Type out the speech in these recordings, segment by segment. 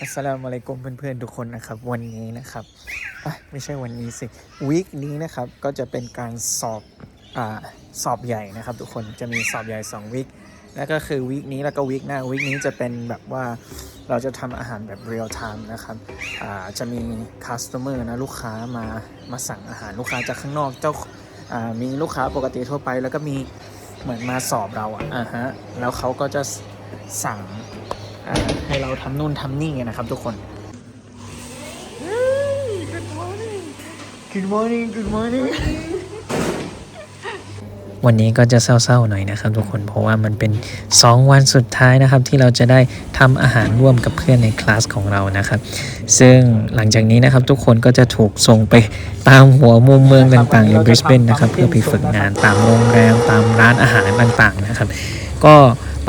อัสสลามุอะลัยกุมเพื่อนๆ ทุกคนนะครับ วันนี้นะครับไม่ใช่วันนี้สิวีคนี้นะครับก็จะเป็นการสอบอ่าสอบใหญ่นะครับ ทุกคนจะมีสอบใหญ่2วีคแล้วก็คือวีคนี้แล้วก็วีคหน้าวีคนี้จะเป็นแบบว่าเราจะทำอาหารแบบเรียลไทม์นะครับอ่าจะมีคัสเตอร์นะลูกค้ามามาสั่งอาหารลูกค้าจากข้างนอกเจ้าอ่ามีลูกค้าปกติทั่วไป แล้วก็มีเหมือนมาสอบเราอะอ่าฮะแล้วเขาก็จะสั่ง ให้เราทำนู่นทำนี่นะครับทุกคน Good morning Good morning Good morning วันนี้ก็จะเศร้าๆหน่อยนะครับทุกคนเพราะว่ามันเป็น 2 วันสุดท้ายนะครับ ที่เราจะได้ทำอาหารร่วมกับเพื่อนในคลาสของเรานะครับ ซึ่งหลังจากนี้นะครับทุกคนก็จะถูกส่งไปตามหัวมุมเมืองต่างๆในบริสเบนนะครับเพื่อไปฝึกงานตามโรงแรมตามร้านอาหารต่างๆนะครับ ก็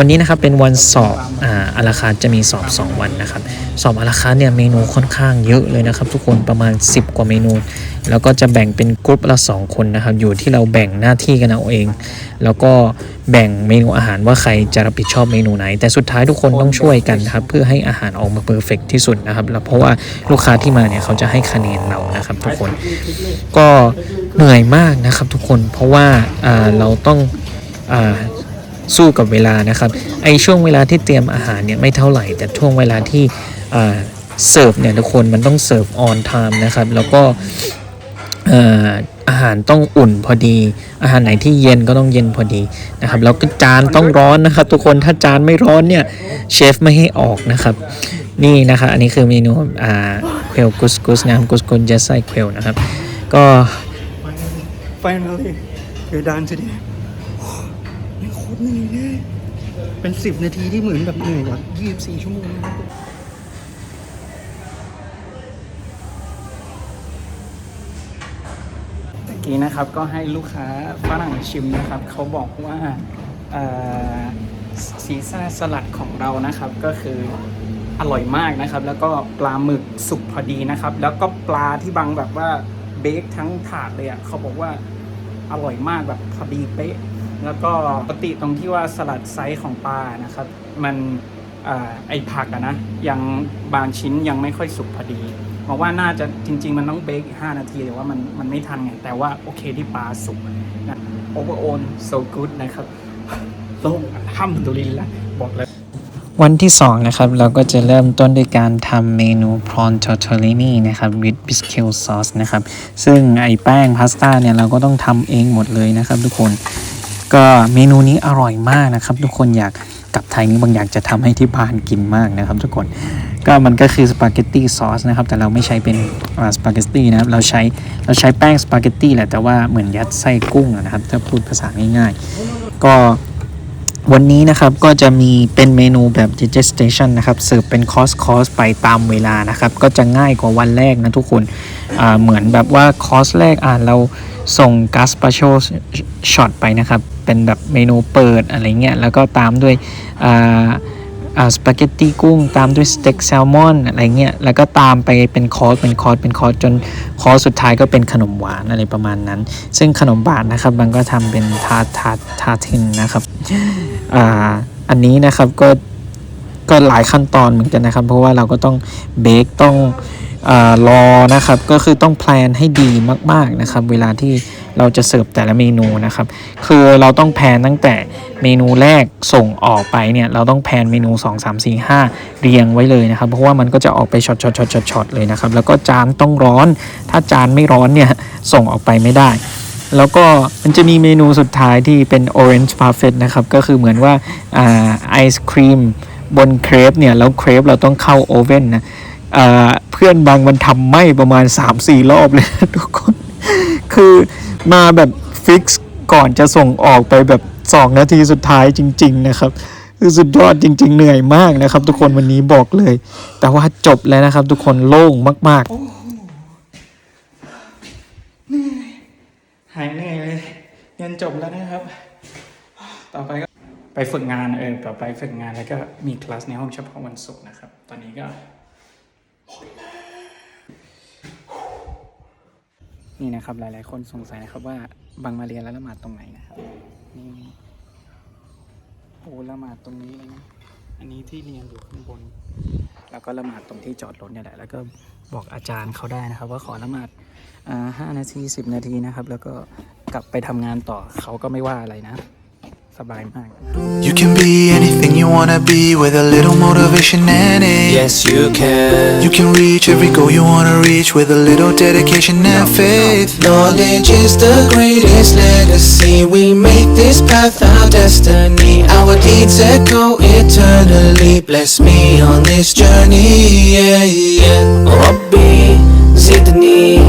วันนี้นะครับเป็นวันสอบอ่าอาราคาจะมีสอบ 2 วันนะครับ สอบอาราคาเนี่ยเมนูค่อนข้างเยอะเลยนะครับ ทุกคนประมาณ 10 กว่าเมนู แล้วก็จะแบ่งเป็นกลุ่มละ 2 คนนะครับ อยู่ที่เราแบ่งหน้าที่กันเอาเอง แล้วก็แบ่งเมนูอาหารว่าใครจะรับผิดชอบเมนูไหน แต่สุดท้ายทุกคนต้องช่วยกันครับเพื่อให้อาหารออกมาเพอร์เฟกที่สุดนะครับแล้วเพราะว่าลูกค้าที่มาเนี่ยเขาจะให้คะแนนเรานะครับ ทุกคนก็เหนื่อยมากนะครับทุกคนเพราะว่าอ่าเราต้องอ่า สู้กับเวลานะครับไอช่วงเวลาที่เตรียมอาหารเนี่ยไม่เท่าไหร่ แต่ช่วงเวลาที่เสิร์ฟเนี่ยทุกคนมันต้องเสิร์ฟออนไทม์นะครับแล้วก็อาหารต้องอุ่นพอดี อาหารไหนที่เย็นก็ต้องเย็นพอดีนะครับแล้วก็จานต้องร้อนนะครับ ทุกคนถ้าจานไม่ร้อนเนี่ยเชฟไม่ให้ออกนะครับ นี่นะครับอันนี้คือเมนูอ่าเควลกุสกุสนะครับกุสกุสเจสไซเควลนะครับก็ Finally we're done today เหนื่อยเลยเป็นสิบนาทีที่เหมือนแบบเหนื่อยกว่า24ชั่วโมงนะตะกี้นะครับก็ให้ลูกค้าฝรั่งชิมนะครับ เขาบอกว่าซีซ่าสลัดของเรานะครับ ก็คืออร่อยมากนะครับ แล้วก็ปลาหมึกสุกพอดีนะครับ แล้วก็ปลาที่บางแบบว่าเบคทั้งถาดเลยอะเขาบอกว่าอร่อยมากแบบพอดีเป๊ะ แล้วก็ปกติตรงที่ว่าสลัดไซส์ของปลานะครับ มันอไอผักอะนะยังบางชิ้นยังไม่ค่อยสุกพอดีบอกว่าน่าจะจริง ๆ มันต้องเบคห้านาทีแต่ว่ามันมันไม่ทันไงแต่ว่าโอเคที่ปลาสุกนะ overall so good นะครับโล่งห้ามดุลินละบอกเลยวันที่ 2 นะครับ เราก็จะเริ่มต้นด้วยการทำเมนู prawn tortellini นะครับ with biscuit sauce นะครับ ซึ่งไอแป้งพาสต้าเนี่ย เราก็ต้องทำเองหมดเลยนะครับทุกคน ก็เมนูนี้อร่อยมากนะครับ ทุกคนอยากกลับไทยนี่บางอยากจะทำให้ที่บ้านกินมากนะครับ ทุกคนก็มันก็คือสปาเกตตี้ซอสนะครับแต่เราไม่ใช้เป็นสปาเกตตี้นะครับเราใช้เราใช้แป้งสปาเกตตี้แหละแต่ว่าเหมือนยัดไส้กุ้งนะครับถ้าพูดภาษาง่ายๆ ก็วันนี้นะครับก็จะมีเป็นเมนูแบบ digestion นะครับเสิร์ฟเป็นคอสคอสไปตามเวลานะครับก็จะง่ายกว่าวันแรกนะทุกคนเหมือนแบบว่าคอสแรกอ่าเราส่งกัสปาโชช็อตไปนะครับ เป็นแบบเมนูเปิดอะไรเงี้ยแล้วก็ตามด้วยสปาเกตตี้กุ้ง ตามด้วยสเต็กแซลมอนอะไรเงี้ยแล้วก็ตามไปเป็นคอร์สเป็นคอร์สเป็นคอร์สจนคอร์สสุดท้ายก็เป็นขนมหวานอะไรประมาณนั้น ซึ่งขนมบาทนะครับมันก็ทำเป็นทาทาทาทินนะครับอ่าอันนี้นะครับก็ก็หลายขั้นตอนเหมือนกันนะครับ เพราะว่าเราก็ต้องเบคต้อง รอนะครับก็คือต้องแพลนให้ดีมากๆนะครับ เวลาที่เราจะเสิร์ฟแต่ละเมนูนะครับ คือเราต้องแพลนตั้งแต่เมนูแรกส่งออกไปเนี่ยเราต้องแพลนเมนู 2 3 4 5 เรียงไว้เลยนะครับ เพราะว่ามันก็จะออกไปช็อตช็อตช็อตช็อตช็อตเลยนะครับ แล้วก็จานต้องร้อน ถ้าจานไม่ร้อนเนี่ยส่งออกไปไม่ได้แล้วก็มันจะมีเมนูสุดท้ายที่เป็น orange parfait นะครับ ก็คือเหมือนว่าไอศครีมบนเครปเนี่ย แล้วเครปเราต้องเข้าโอเว่นนะ เพื่อนบางมันทำไหม้ประมาณ 3-4 รอบเลยนะทุกคน คือมาแบบฟิกซ์ก่อนจะส่งออกไปแบบ 2 นาทีสุดท้ายจริง ๆ นะครับ คือสุดยอดจริง ๆ เหนื่อยมากนะครับ ทุกคนวันนี้บอกเลย แต่ว่าจบแล้วนะครับ ทุกคนโล่งมาก ๆหายเหนื่อยเลยเรียนจบแล้วนะครับ ต่อไปก็ไปฝึกงานเออต่อไปฝึกงานแล้วก็มีคลาสในห้องเฉพาะวันศุกร์นะครับ ตอนนี้ก็หมดแล้ว นี่นะครับ หลาย ๆ คนสงสัยนะครับว่าบางมาเรียนแล้วละหมาดตรงไหนนะครับนี่โอ้ละหมาดตรงนี้เลยนะอันนี้ที่เรียนอยู่ข้างบน แล้วก็ละหมาดตรงที่จอดรถเนี่ยแหละแล้วก็บอกอาจารย์เขาได้นะครับ ว่าขอละหมาดห้านาทีสิบนาทีนะครับ แล้วก็กลับไปทำงานต่อเขาก็ไม่ว่าอะไรนะ You can be anything you wanna be with a little motivation and it. Yes, you can. You can reach every goal you wanna reach with a little dedication and faith. Knowledge is the greatest legacy. We make this path our destiny. Our deeds echo eternally. Bless me on this journey. Yeah, yeah. Rabbi Zidni.